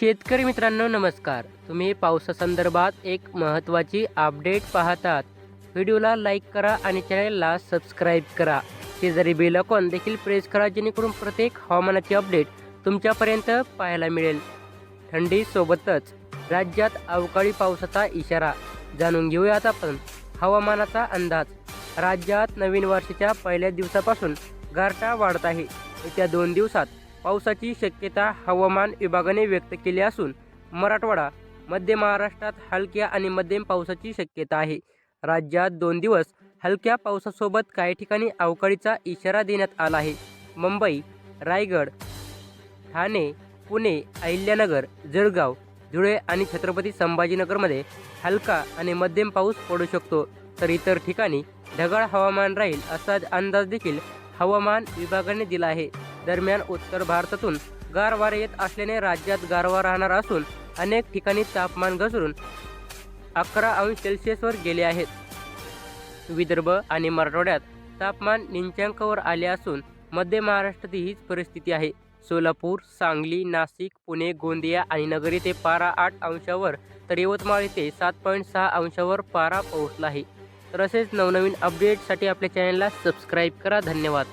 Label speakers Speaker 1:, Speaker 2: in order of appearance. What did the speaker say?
Speaker 1: शेतकरी मित्रांनो नमस्कार. तुम्ही पावसासंदर्भात एक महत्त्वाची अपडेट पाहतात. व्हिडिओला लाईक करा आणि चॅनलला सबस्क्राईब करा. शेजारी बेलॉकॉन देखील प्रेस करा जेणेकरून प्रत्येक हवामानाची अपडेट तुमच्यापर्यंत पाहायला मिळेल. थंडीसोबतच राज्यात अवकाळी पावसाचा इशारा. जाणून घेऊयात आपण हवामानाचा अंदाज. राज्यात नवीन वर्षाच्या पहिल्या दिवसापासून गारठा वाढत आहे. येत्या दोन दिवसात पावसाची शक्यता हवामान विभागाने व्यक्त केली असून मराठवाडा मध्य महाराष्ट्रात हलक्या आणि मध्यम पावसाची शक्यता आहे. राज्यात दोन दिवस हलक्या पावसासोबत काही ठिकाणी अवकाळीचा इशारा देण्यात आला आहे. मुंबई रायगड ठाणे पुणे अहिल्यानगर जळगाव धुळे आणि छत्रपती संभाजीनगरमध्ये हलका आणि मध्यम पाऊस पडू शकतो. तर इतर ठिकाणी ढगाळ हवामान राहील असा अंदाज देखील हवामान विभागाने दिला आहे. दरम्यान उत्तर भारतातून गार वारे येत असल्याने राज्यात गारवा राहणार असून अनेक ठिकाणी तापमान घसरून अकरा अंश सेल्सिअसवर गेले आहेत. विदर्भ आणि मराठवाड्यात तापमान निंचांकावर आले असून मध्य महाराष्ट्रात हीच परिस्थिती आहे. सोलापूर सांगली नाशिक पुणे गोंदिया आणि नगर येथे पारा आठ अंशावर तर यवतमाळ येथे सात पॉईंट सहा अंशावर पारा पोहोचला आहे. तर असेच नवनवीन अपडेटसाठी आपल्या चॅनलला सबस्क्राईब करा. धन्यवाद.